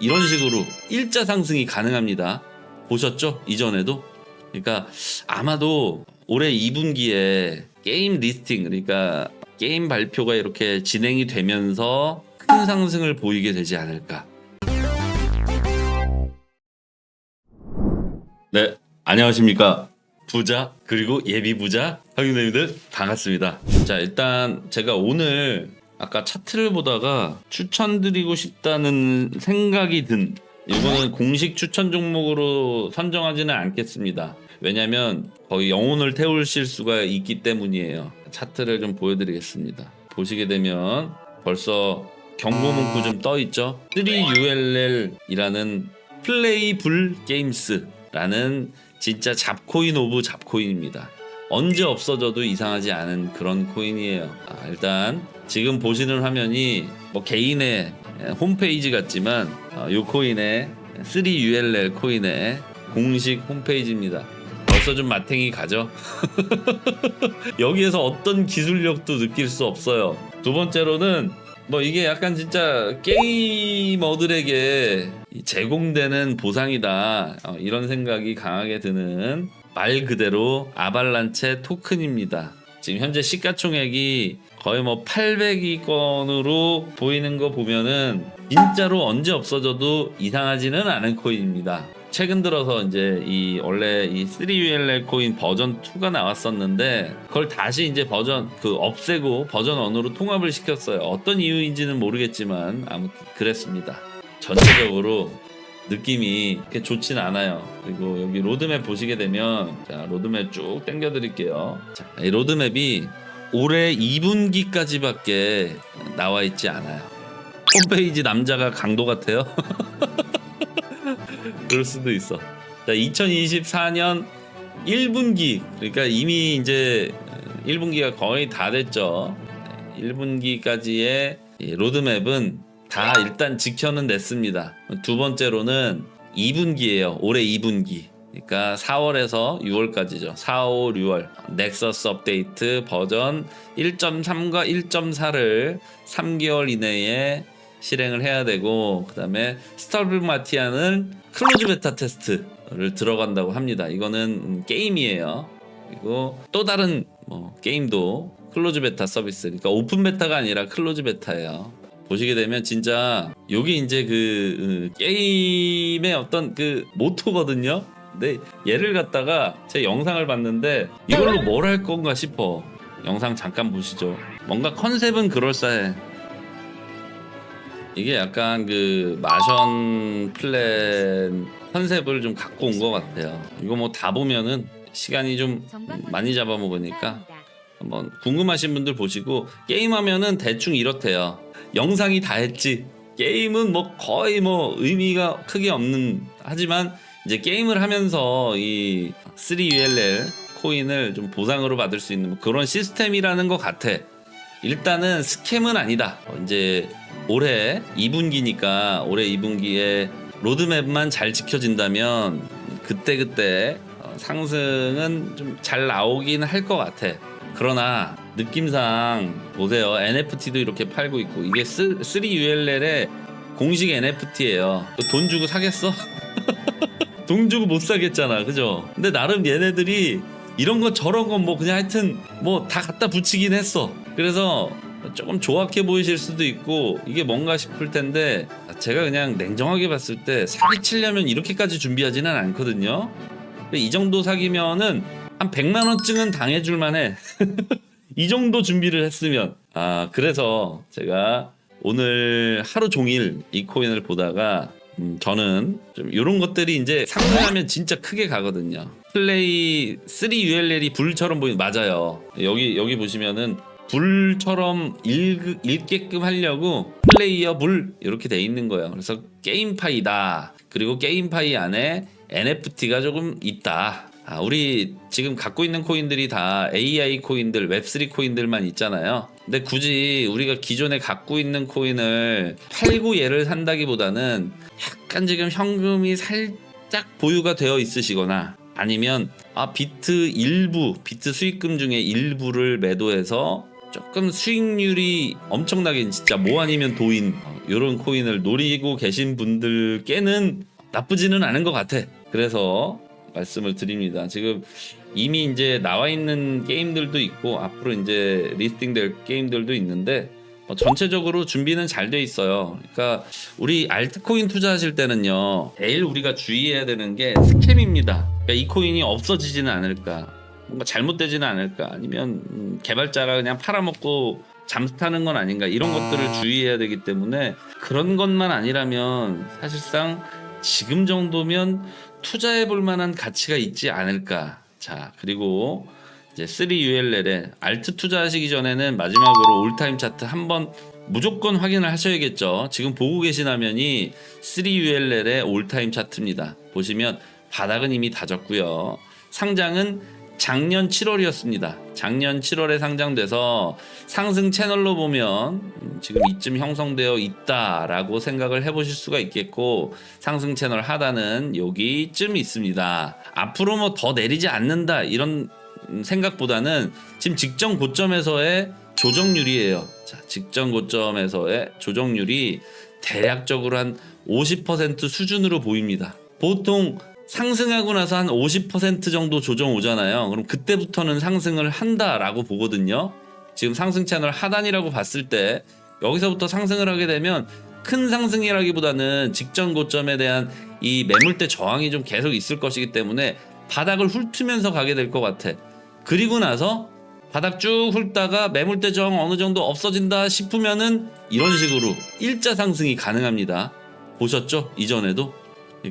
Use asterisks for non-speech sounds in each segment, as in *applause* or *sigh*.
이런 식으로 일자 상승이 가능합니다. 보셨죠? 이전에도. 그러니까 아마도 올해 2분기에 게임 리스팅 그러니까 게임 발표가 이렇게 진행이 되면서 큰 상승을 보이게 되지 않을까. 네, 안녕하십니까. 부자 그리고 예비 부자 형님들 반갑습니다. 자 일단 제가 오늘 아까 차트를 보다가 추천드리고 싶다는 생각이 든 이거는 공식 추천 종목으로 선정하지는 않겠습니다. 왜냐면 거의 영혼을 태우실 수가 있기 때문이에요. 차트를 좀 보여드리겠습니다. 보시게 되면 벌써 경고 문구 좀 떠 있죠. 3ULL이라는 플레이불 게임스라는 진짜 잡코인 오브 잡코인입니다. 언제 없어져도 이상하지 않은 그런 코인이에요. 아, 일단 지금 보시는 화면이 뭐 개인의 홈페이지 같지만 어, 이 코인의 3ULL 코인의 공식 홈페이지입니다. 벌써 좀 마탱이 가죠? *laughs* 여기에서 어떤 기술력도 느낄 수 없어요. 두 번째로는 뭐 이게 약간 진짜 게이머들에게 제공되는 보상이다 어, 이런 생각이 강하게 드는 말 그대로 아발란체 토큰입니다. 지금 현재 시가총액이 거의 뭐 800위권으로 보이는 거 보면은 진짜로 언제 없어져도 이상하지는 않은 코인입니다. 최근 들어서 이제 이 원래 이 3ULL 코인 버전 2가 나왔었는데 그걸 다시 이제 버전 그 없애고 버전 1으로 통합을 시켰어요. 어떤 이유인지는 모르겠지만 아무튼 그랬습니다. 전체적으로 느낌이 그렇게 좋진 않아요. 그리고 여기 로드맵 보시게 되면 자 로드맵 쭉 당겨 드릴게요. 자, 이 로드맵이 올해 2분기까지밖에 나와 있지 않아요. 홈페이지 남자가 강도 같아요. *laughs* 그럴 수도 있어. 자, 2024년 1분기 그러니까 이미 이제 1분기가 거의 다 됐죠. 1분기까지의 로드맵은 다 일단 지켜는 냈습니다. 두 번째로는 2분기예요. 올해 2분기. 그러니까 4월에서 6월까지죠. 4, 5, 6월 넥서스 업데이트 버전 1.3과 1.4를 3개월 이내에 실행을 해야 되고 그다음에 스타블 마티아는 클로즈 베타 테스트를 들어간다고 합니다. 이거는 게임이에요. 그리고 또 다른 뭐 게임도 클로즈 베타 서비스. 그러니까 오픈 베타가 아니라 클로즈 베타예요. 보시게 되면 진짜 여기 이제 그 으, 게임의 어떤 그 모토거든요. 근데 얘를 갖다가 제 영상을 봤는데 이걸로 뭘 할 건가 싶어. 영상 잠깐 보시죠. 뭔가 컨셉은 그럴싸해. 이게 약간 그 마션 플랜 컨셉을 좀 갖고 온 것 같아요. 이거 뭐 다 보면은 시간이 좀 많이 잡아먹으니까 한번 궁금하신 분들 보시고 게임하면은 대충 이렇대요. 영상이 다 했지. 게임은 뭐 거의 뭐 의미가 크게 없는 하지만 이제 게임을 하면서 이 3ULL 코인을 좀 보상으로 받을 수 있는 뭐 그런 시스템이라는 것 같아. 일단은 스캠은 아니다. 어, 이제 올해 2분기니까 올해 2분기에 로드맵만 잘 지켜진다면 그때 그때 어, 상승은 좀 잘 나오긴 할 것 같아. 그러나 느낌상 보세요. NFT도 이렇게 팔고 있고 이게 3ULL의 공식 NFT예요. 돈 주고 사겠어? *laughs* 돈 주고 못 사겠잖아. 그죠? 근데 나름 얘네들이 이런 거 저런 건 뭐 그냥 하여튼 뭐 다 갖다 붙이긴 했어. 그래서 조금 조악해 보이실 수도 있고 이게 뭔가 싶을 텐데 제가 그냥 냉정하게 봤을 때 사기 치려면 이렇게까지 준비하지는 않거든요. 이 정도 사기면은 한 100만 원쯤은 당해줄 만해. *laughs* 이 정도 준비를 했으면 아 그래서 제가 오늘 하루 종일 이 코인을 보다가 음, 저는 좀 이런 것들이 이제 상승하면 진짜 크게 가거든요. 플레이 3ULL이 불처럼 보이는 맞아요. 여기 여기 보시면은 불처럼 읽, 읽게끔 하려고 플레이어 불 이렇게 돼 있는 거예요. 그래서 게임파이다. 그리고 게임파이 안에 NFT가 조금 있다. 아, 우리 지금 갖고 있는 코인들이 다 AI 코인들, 웹3 코인들만 있잖아요. 근데 굳이 우리가 기존에 갖고 있는 코인을 팔고 얘를 산다기보다는 약간 지금 현금이 살짝 보유가 되어 있으시거나 아니면 아 비트 일부, 비트 수익금 중에 일부를 매도해서 조금 수익률이 엄청나게 진짜 뭐 아니면 도인 이런 코인을 노리고 계신 분들께는 나쁘지는 않은 것 같아. 그래서 말씀을 드립니다. 지금 이미 이제 나와 있는 게임들도 있고 앞으로 이제 리스팅될 게임들도 있는데 어, 전체적으로 준비는 잘 돼 있어요. 그러니까 우리 알트코인 투자하실 때는요, 제일 우리가 주의해야 되는 게 스캠입니다. 그러니까 이 코인이 없어지지는 않을까, 뭔가 잘못되지는 않을까, 아니면 음, 개발자가 그냥 팔아먹고 잠수타는 건 아닌가 이런 것들을 주의해야 되기 때문에 그런 것만 아니라면 사실상 지금 정도면 투자해 볼 만한 가치가 있지 않을까. 자, 그리고 이제 3ULL에 알트 투자하시기 전에는 마지막으로 올타임 차트 한번 무조건 확인을 하셔야겠죠. 지금 보고 계신 화면이 3ULL의 올타임 차트입니다. 보시면 바닥은 이미 다졌고요. 상장은 작년 7월이었습니다. 작년 7월에 상장돼서 상승 채널로 보면 음, 지금 이쯤 형성되어 있다라고 생각을 해보실 수가 있겠고 상승 채널 하단은 여기쯤 있습니다. 앞으로 뭐 더 내리지 않는다 이런 음, 생각보다는 지금 직전 고점에서의 조정률이에요. 자, 직전 고점에서의 조정률이 대략적으로 한 50% 수준으로 보입니다. 보통 상승하고 나서 한 50% 정도 조정 오잖아요. 그럼 그때부터는 상승을 한다라고 보거든요. 지금 상승 채널 하단이라고 봤을 때 여기서부터 상승을 하게 되면 큰 상승이라기보다는 직전 고점에 대한 이 매물대 저항이 좀 계속 있을 것이기 때문에 바닥을 훑으면서 가게 될 것 같아. 그리고 나서 바닥 쭉 훑다가 매물대 저항 어느 정도 없어진다 싶으면은 이런 식으로 일자 상승이 가능합니다. 보셨죠? 이전에도.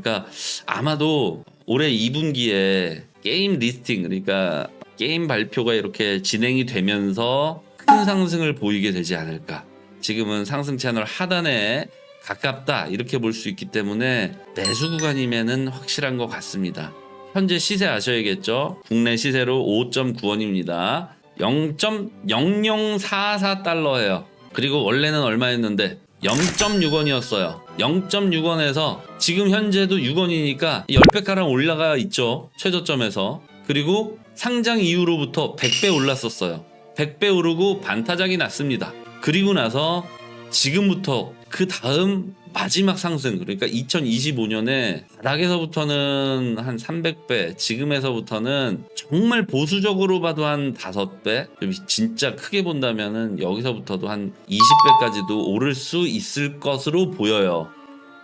그러니까 아마도 올해 2분기에 게임 리스팅 그러니까 게임 발표가 이렇게 진행이 되면서 큰 상승을 보이게 되지 않을까. 지금은 상승 채널 하단에 가깝다 이렇게 볼 수 있기 때문에 매수 구간이면은 확실한 것 같습니다. 현재 시세 아셔야겠죠? 국내 시세로 5.9원입니다. 0.0044달러예요. 그리고 원래는 얼마였는데 0.6원이었어요. 0.6원에서 지금 현재도 6원이니까 10배 가량 올라가 있죠. 최저점에서. 그리고 상장 이후로부터 100배 올랐었어요. 100배 오르고 반타작이 났습니다. 그리고 나서 지금부터 그 다음 마지막 상승 그러니까 2025년에 바닥에서부터는 한 300배 지금에서부터는 정말 보수적으로 봐도 한 5배? 좀 진짜 크게 본다면은 여기서부터도 한 20배까지도 오를 수 있을 것으로 보여요.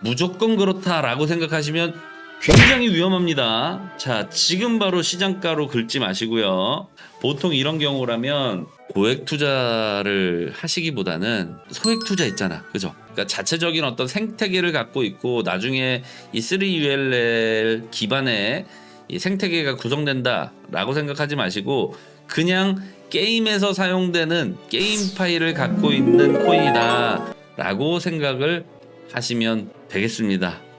무조건 그렇다라고 생각하시면 굉장히 위험합니다. 자, 지금 바로 시장가로 긁지 마시고요. 보통 이런 경우라면 고액 투자를 하시기보다는 소액 투자 있잖아. 그죠? 그러니까 자체적인 어떤 생태계를 갖고 있고 나중에 이 3ULL 기반의 이 생태계가 구성된다라고 생각하지 마시고 그냥 게임에서 사용되는 게임 파일을 갖고 있는 코인이다라고 생각을 하시면 되겠습니다.